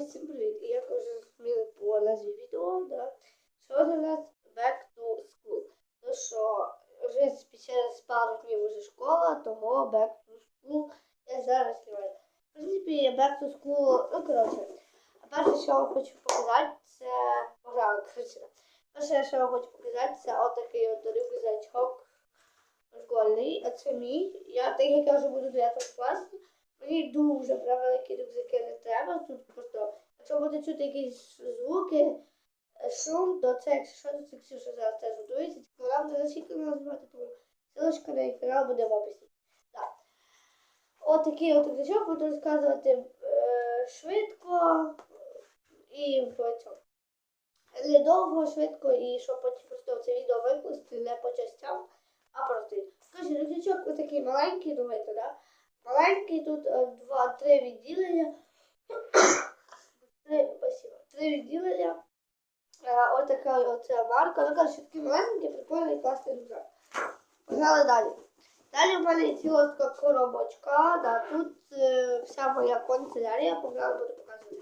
Усім привіт! І як ви вже по назві відео, да, сьогодні у нас back to school. То що вже через пару днів вже школа, того back to school я зараз знімаю. В принципі, back to school, ну коротше, перше, що я вам хочу показати, це пограли, коротше. Перше, що я хочу показати, це отакий от рюкзачок прикольний. А це мій. Я, так як я вже буду 9 класі, Мені дуже превеликі рюкзаки не треба. Тут просто, якщо буде чути якісь звуки, е, шум, то це, якщо що, то це Ксюша зараз теж готується. Тільки вона буде канал знімати, тому ссылочка на канал буде в описі. Так. От рюкзачок буду розказувати е, швидко і в цьому. Недовго, швидко, і щоб потім просто це відео викласти не по частям, а просто. Скажи, рюкзачок отакий маленький, думаєте, да? Маленький тут е, два-три відділення. Три, спасибо. Три відділення. Е, Ось така оця марка. Ну, коротше, такий маленький, прикольний, класний рюкзак. Погнали далі. Далі в мене ціла така коробочка. Да, тут е, вся моя канцелярія, погнали буду показувати.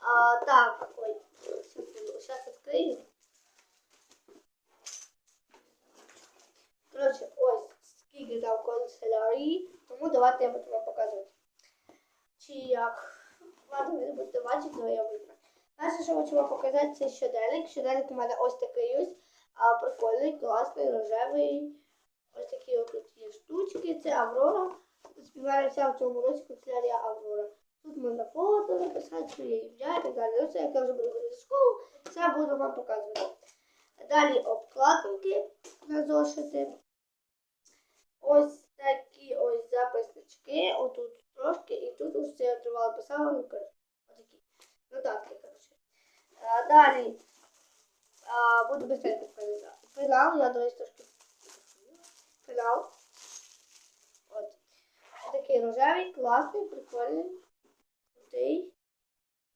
А, так, ой, зараз відкрию. Коротше, ось скільки там канцелярії, тому давайте я буду вам показувати. Чи як. Ладно, ви будете бачити, але я буду. Перше, що хочу вам показати, це щоденник. Щоденник у мене ось такий ось, прикольний, класний, рожевий. Ось такі от штучки. Це Аврора. Співається в цьому році канцелярія Аврора. Тут можна фото написати, своє ім'я і так далі. Ну, як я вже буду ходити в школу, це буду вам показувати. Далі обкладинки на зошити. Ось такі ось записнички. Отут трошки, і тут я тривало писала, ну коротше, отакі. Нотатки, коротше. А, далі а, буду быстренько показати. Пенал, я дивись трошки. Пенал. От. Такий рожевий, класний, прикольний. Крутий.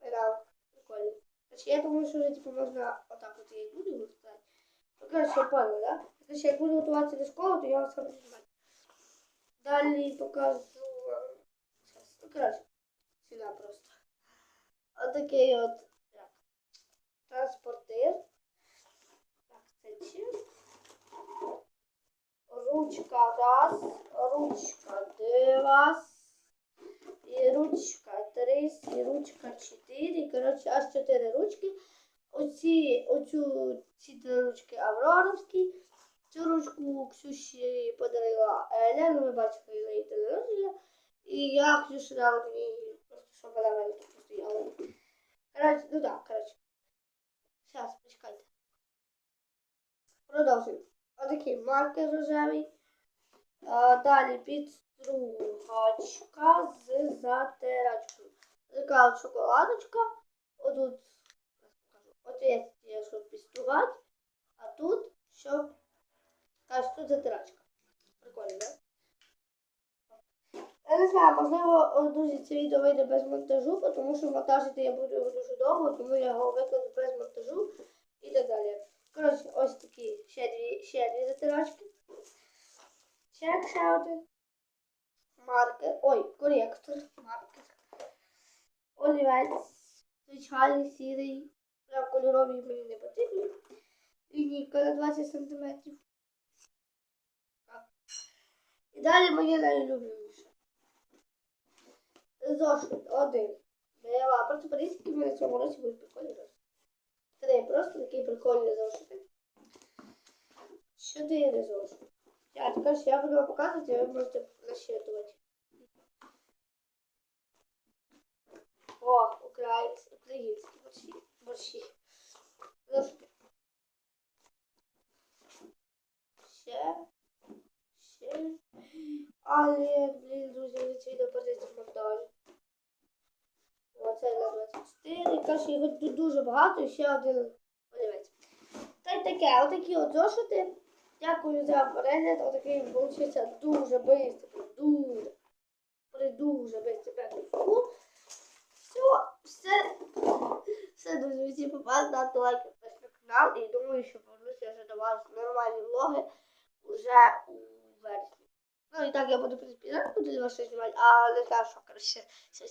Пенал. Прикольний. Короче, я думаю, що вже типу, можна отак от і буду сказати. Ну, коротше, понял, да? Короче, як буду готуватися до школи, то я вам сам знімаю. Далі покажу вам. Сейчас. Ну, коротше, сюди просто. Отакий от як, транспортир. Так, це чим? Ручка раз, ручка два, і ручка три, і ручка чотири. Коротше, аж чотири ручки. Оці, оцю, ці ручки Авроровські. Цю ручку Ксюші подарила Еля, ну ви бачили її день народження. І я Ксюші дала мені, просто щоб вона мене тут постояла. Коротше, ну так, коротше. Зараз, почекайте. Продовжуємо. Отакий маркер рожевий. А, далі підстругачка з затирачкою. Така шоколадочка. Отут, от є, щоб підстругати, а тут, щоб Аж тут затирачка. Прикольно, да? Я не знаю, можливо, друзі, це відео вийде без монтажу, тому що монтажити я буду його дуже довго, тому я його викладу без монтажу і так далі. Коротше, ось такі ще дві, ще дві затирачки. Ще, ще один. Маркер. Ой, коректор. Маркер. Олівець. Звичайний сірий. Прям кольоровий мені не потрібні. Лінійка на 20 см. І далі моє найулюбленіше. Зошит один. Дерева. Просто подивіться, які мене в цьому році будуть прикольні зошити. Три просто такі прикольні зошити. Чотири зошити. Я тепер я буду вам показувати, а ви можете насчитувати. О, українські, українські борщі. борщі. Зошити. Ще. Ще. Але, блін, друзі, це відео подивіться в монтажі. Оце на 24. Каже, його тут дуже багато і ще один олівець. Та й таке, отакі от зошити. Дякую за перегляд. Отакий вийшов дуже швидко, дуже. Дуже швидко. Все, все, все, друзі, всі попали, ставте лайк, підписуйтесь на канал. І думаю, що повернуся вже до вас нормальні влоги вже у вересні. Ну і так я буду підписати, буду вас знімати, а не короче, що,